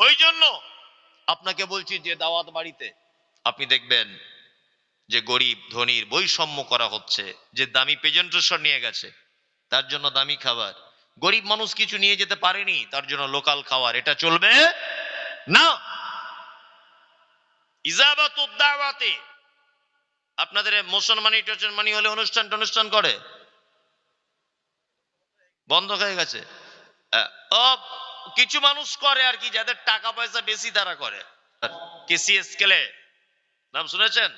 ওই জন্য আপনাকে বলছি যে দাওয়াত বাড়িতে, আপনি দেখবেন যে গরিব ধনীর বৈষম্য করা হচ্ছে, যে দামি প্রেজেন্টেশন নিয়ে গেছে, তার জন্য দামি খাবার। গরিব মানুষ কিছু নিয়ে যেতে পারেনি, তার জন্য লোকাল খাবার। এটা চলবে না। ইজাবাত দাওয়াতে। আপনাদের মুসলমানি টসলমানি হলে অনুষ্ঠান টনুষ্ঠান করে। বন্ধ হয়ে গেছে। কিছু মানুষ করে আর কি, যাদের টাকা পয়সা বেশি তারা করে। কেসিএস কেলে নাম শুনেছেন?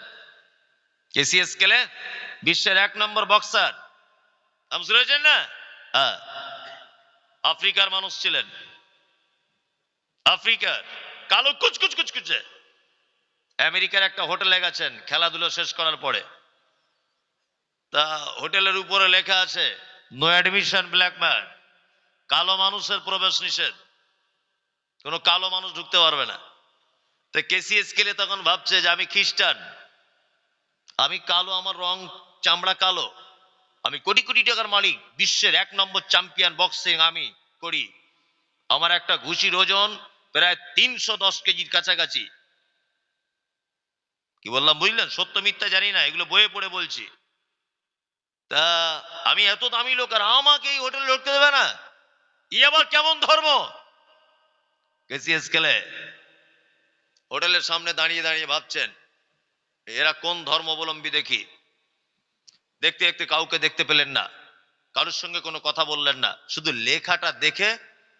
কেসিএস কেলে বিশ্বের এক নম্বর বক্সার। নাম শুনেছেন না? হ্যাঁ। আফ্রিকার মানুষ ছিলেন। আফ্রিকার। কালো কুচকুচ কুচকুচে। আমেরিকার একটা হোটেলে গেছেন, খেলাধুলো শেষ করার পরে। তা হোটেলের উপরে লেখা আছে নো অ্যাডমিশন ব্ল্যাক ম্যান কালো মানুষের প্রবেশ নিষেধ। কোনো কালো মানুষ ঢুকতে পারবে না। তো কেসিএস কেলে তখন ভাবছে যে আমি খ্রিস্টান। আমি কালো, আমার রং চামড়া কালো। আমি কোটি কোটি টাকার মালিক, বিশ্বের এক নম্বর চ্যাম্পিয়ন বক্সিং আমি করি। আমার একটা ঘুষির ওজন প্রায় তিনশো দশ কেজির কাছাকাছি। কি বললাম, বুঝলেন? সত্য, মিথ্যা জানি না, এগুলো বইয়ে পড়ে বলছি। তা আমি এত দামি লোক আর আমাকে এই হোটেলে ঢুকতে দেবে না? আবার কেমন ধর্ম? কেসিএস খেলে হোটেলের সামনে দাঁড়িয়ে দাঁড়িয়ে ভাবছেন, এরা কোন ধর্মাবলম্বী দেখি? দেখতে দেখতে কাউকে দেখতে পেলেন না, কারোর সঙ্গে কোনো কথা বললেন না, শুধু লেখাটা দেখে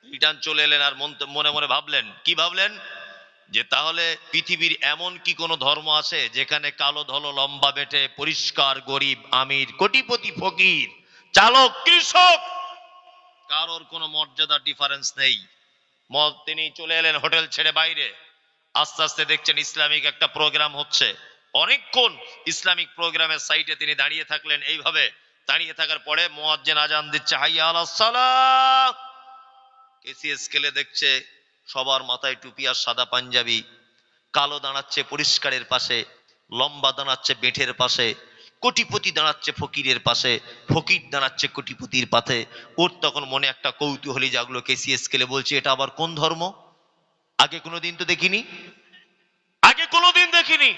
রিটার্ন চলে এলেন আর মনে মনে ভাবলেন, কি ভাবলেন? যে তাহলে পৃথিবীর এমন কি কোনো ধর্ম আছে যেখানে কালো ধলো, লম্বা বেটে, পরিষ্কার, গরিব, আমির, কোটিপতি, ফকির, চালক, কৃষক কারোর কোনো মর্যাদা ডিফারেন্স নেই। মত তিনি চলে এলেন হোটেল ছেড়ে বাইরে। আস্তে আস্তে দেখছেন ইসলামিক একটা প্রোগ্রাম হচ্ছে। অনেকক্ষণ ইসলামিক প্রোগ্রামের সাইটে তিনি দাঁড়িয়ে থাকলেন। এইভাবে দাঁড়িয়ে থাকার পরে মোয়াজ্জেন আজান দিচ্ছে হাইয়া আলাস সালাহ! কেসিএস স্কেলে দেখছে, সবার মাথায় টুপি আর সাদা পাঞ্জাবি। কালো দাঁড়াচ্ছে পরিষ্কারের পাশে, লম্বা দাঁড়াচ্ছে বেঠের পাশে। কোটিপতি দাঁড়াচ্ছে ফকিরের পাশে, ফকির দাঁড়াচ্ছে কোটিপতির পাশে ওর তখন মনে একটা কৌতূহলী জাগলো কেসিএস স্কেলে বলছে, এটা আবার কোন ধর্ম? আগে কোনোদিন তো দেখিনি। আগে কোনোদিন দেখিনি।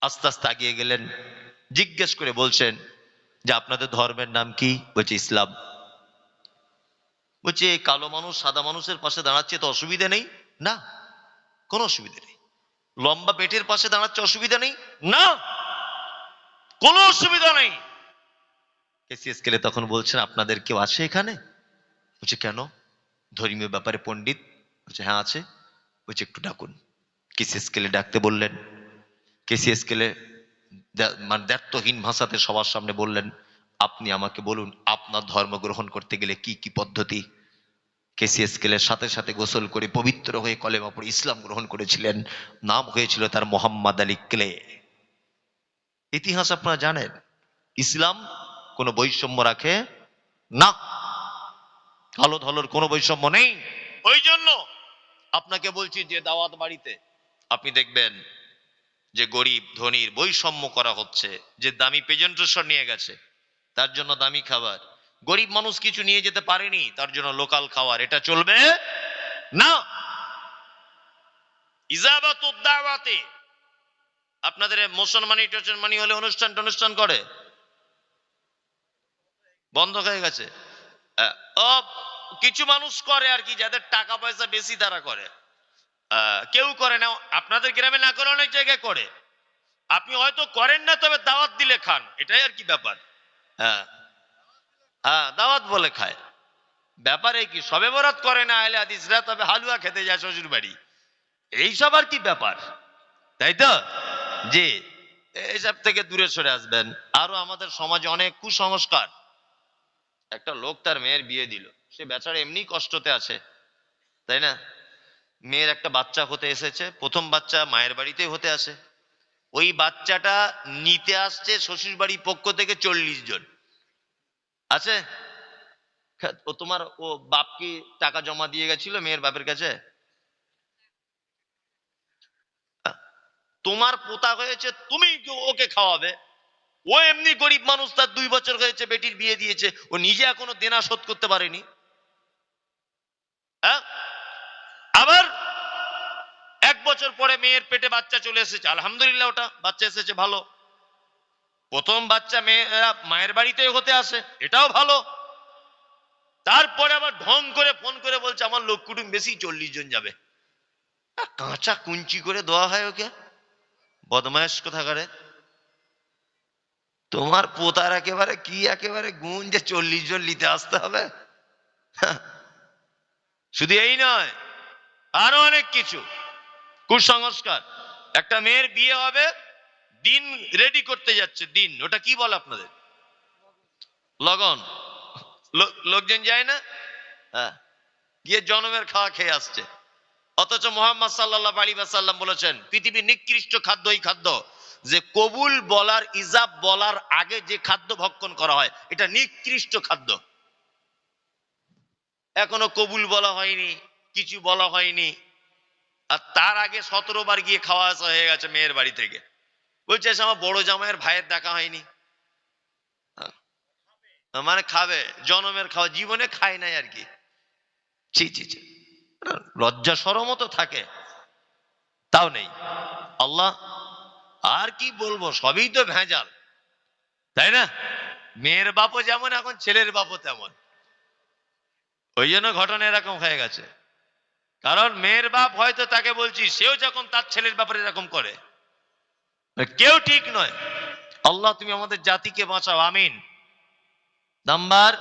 আস্তে আস্তে আগিয়ে গেলেন। জিজ্ঞেস করে বলছেন যে, আপনাদের ধর্মের নাম কি? বলছে, ইসলাম। বলছে, কালো মানুষ সাদা মানুষের পাশে দাঁড়াচ্ছে তো অসুবিধা নেই? না, কোনো অসুবিধা নেই। লম্বা পেটের পাশে দাঁড়াচ্ছে অসুবিধা নেই? না কোনো অসুবিধা নেই। কেসিএস কেলে তখন বলছেন, আপনাদের কেউ আছে এখানে? বলছে, কেন? ধর্মীয় ব্যাপারে পণ্ডিত। বলছে হ্যাঁ আছে। বলছে, একটু ডাকুন। কেসিএস কেলে ডাকতে বললেন। কেসিএস কেলে মানে দ্ব্যর্থহীন ভাষাতে সবার সামনে বললেন, আপনি আমাকে বলুন, আপনার ধর্ম গ্রহণ করতে গেলে কি কি পদ্ধতি? কেসিএস কেলের সাথে সাথে গোসল করে পবিত্র হয়ে কলেমা পড়ে ইসলাম গ্রহণ করেছিলেন। নাম হয়েছিল তার মোহাম্মদ আলী ক্লে। ইতিহাস আপনারা জানেন, ইসলাম কোনো বৈষম্য রাখে না। কালো ধলোর কোনো বৈষম্য নেই। ওই জন্য আপনাকে বলছি যে দাওয়াত বাড়িতে আপনি দেখবেন যে গরিব ধনীর বৈষম্য করা হচ্ছে, যে দামি প্রেজেন্টেশন নিয়ে গেছে, তার জন্য দামি খাবার। গরিব মানুষ কিছু নিয়ে যেতে পারেনি, তার জন্য লোকাল খাবার। এটা চলবে না। ইজাবাত আপনাদের মুসলমানি টসলমানি হলে অনুষ্ঠান টনুষ্ঠান করে। বন্ধ হয়ে গেছে। কিছু মানুষ করে আর কি, যাদের টাকা পয়সা বেশি তারা করে। কেউ করে না, আপনাদের গ্রামে না করে অনেক জায়গায় করে। আপনি হয়তো করেন না, তবে দাওয়াত দিলে খান। এটাই আর কি ব্যাপার। হ্যাঁ। হ্যাঁ দাওয়াত বলে খায়। ব্যাপারে কি, সবে বরাত করে না আহলে হাদিসরা, তবে হালুয়া খেতে যায় শ্বশুর বাড়ি এইসব আর কি ব্যাপার? তাই তো? জি। এইসব থেকে দূরে সরে আসবেন। আরও আমাদের সমাজে অনেক কুসংস্কার। একটা লোক তার মেয়ের বিয়ে দিল। সে বেচারা এমনি কষ্টতে আছে। তাই না? মেয়ের একটা বাচ্চা হতে এসেছে। প্রথম বাচ্চা মায়ের বাড়িতেই হতে আসে। ওই বাচ্চাটা নিতে আসছে শ্বশুর বাড়ি পক্ষ থেকে চল্লিশ জন। আছে? ও তোমার ও বাপ কি টাকা জমা দিয়ে গেছিল মেয়ের বাপের কাছে? তোমার পোতা হয়েছে, তুমি ওকে খাওয়াবে। ও এমনি গরিব মানুষ, তার দুই বছর হয়েছে, বেটির বিয়ে দিয়েছে, ও নিজে এখনও দেনা শোধ করতে পারেনি। হ্যাঁ? আবার এক বছর পরে মেয়ের পেটে বাচ্চা চলে এসেছে, আলহামদুলিল্লাহ ওটা, বাচ্চা এসেছে ভালো। প্রথম বাচ্চা মেয়েরা মায়ের বাড়িতে হতে আসে, এটাও ভালো। তারপরে আবার ঢং করে, ফোন করে বলছে, আমার লোক কুটুম বেশি চল্লিশ জন যাবে। কাঁচা কুঞ্চি করে দেওয়া হয় ওকে। বদমায়াস কোথাকারে তোমার পোতার একেবারে কি একেবারে গুণ যে চল্লিশ জন নিতে আসতে হবে? হ্যাঁ। শুধু এই নয়, আরও অনেক কিছু। কুসংস্কার। একটা মেয়ের বিয়ে হবে, দিন রেডি করতে যাচ্ছে, দিন। ওটা কি বলে আপনাদের? লগন। লোকজন যায় না? হ্যাঁ। গিয়ে জনমের খাওয়া খেয়ে আসছে। অথচ মোহাম্মদ সাল্লাহ আলী সাল্লাম বলেছেন, পৃথিবীর নিকৃষ্ট খাদ্য এই খাদ্য যে কবুল বলার, ইজাব বলার আগে যে খাদ্য ভক্ষণ করা হয়, এটা নিকৃষ্ট খাদ্য। এখনও কবুল বলা হয়নি, কিছু বলা হয়নি, আর তার আগে সতেরো বার গিয়ে খাওয়া আসা হয়ে গেছে মেয়ের বাড়ি থেকে। বলছে আমার বড় জামাইয়ের ভাইয়ের দেখা হয়নি। হ্যাঁ। মানে খাবে, জনমের খাওয়া, জীবনে খায় নাই আর কি। ছি ছি ছি। লজ্জা সরমও তো থাকে। তাও নেই। আল্লাহ, আর কি বলব, সবই তো ভেজাল। তাই না? মেয়ের বাপও যেমন, এখন ছেলের বাপও তেমন। ওই জন্য ঘটনা এরকম হয়ে গেছে। কারণ মেয়ের বাপ হয়তো তাকে বলছি, সেও যখন তার ছেলের ব্যাপারে এরকম করে। কেউ ঠিক নয়। আল্লাহ, তুমি আমাদের জাতিকে বাঁচাও। আমিন। নাম্বার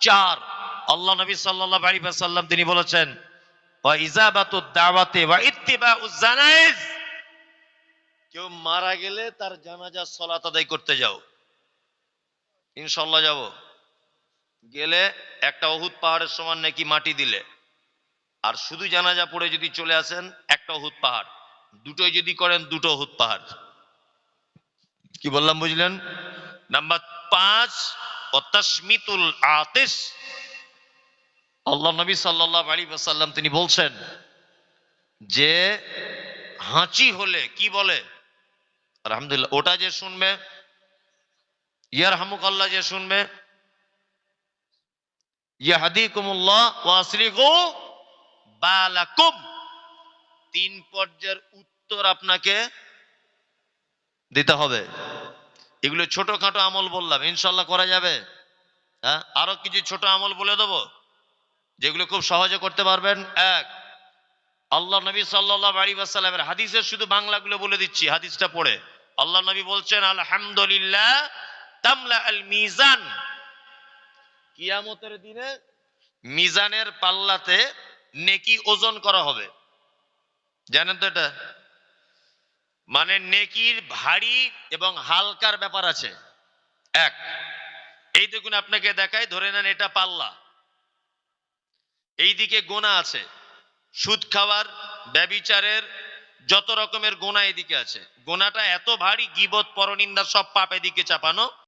চার। আল্লাহ নবী সাল্লাল্লাহু আলাইহি ওয়াসাল্লাম, তিনি বলেছেন কেউ মারা গেলে তার জানাজা সালাত আদায় করতে যাও। ইনশাআল্লাহ যাব। গেলে একটা পাহাড়ের সমান নাকি মাটি দিলে। আর শুধু জানাজা পড়ে যদি চলে আসেন, একটা অহুদ পাহাড়। দুটোই যদি করেন, দুটো অহুদ পাহাড়। কি বললাম, বুঝলেন? নাম্বার পাঁচ অতাসমিতুল আতিস আল্লাহ নবী সাল্লাল্লাহু আলাইহি ওয়াসাল্লাম তিনি বলছেন যে হাঁচি হলে কি বলে? আলহামদুলিল্লাহ, ওটা যে শুনবে ইয়ার হামুক আল্লাহ যে শুনবে তিন পর্যায়ের উত্তর আপনাকে দিতে হবে। এগুলো ছোটখাটো আমল বললাম ইনশাল্লাহ করা যাবে। হ্যাঁ আরও কিছু ছোট আমল বলে দেবো। যেগুলো খুব সহজে করতে পারবেন, এক, আল্লাহ নবী সাল্লাহ আলী সাল্লামের হাদিসের শুধু বাংলাগুলো বলে দিচ্ছি, হাদিসটা পড়ে। আল্লাহ নবী বলছেন, আলহামদুলিল্লাহ তামলা আল মিজান। কিয়ামতের দিনে মিজানের পাল্লাতে নেকি ওজন করা হবে। জানেন তো এটা? মানে নেকির ভারী এবং হালকার ব্যাপার আছে। এক, এই দেখুন আপনাকে দেখায় ধরে নেন এটা পাল্লা। এইদিকে গোনা আছে। সুদ খাওয়ার, ব্যবিচারের, যত রকমের গোনা এদিকে আছে। গোনাটা এত ভারী, গিবত, পরনিন্দা সব পাপ এদিকে চাপানো।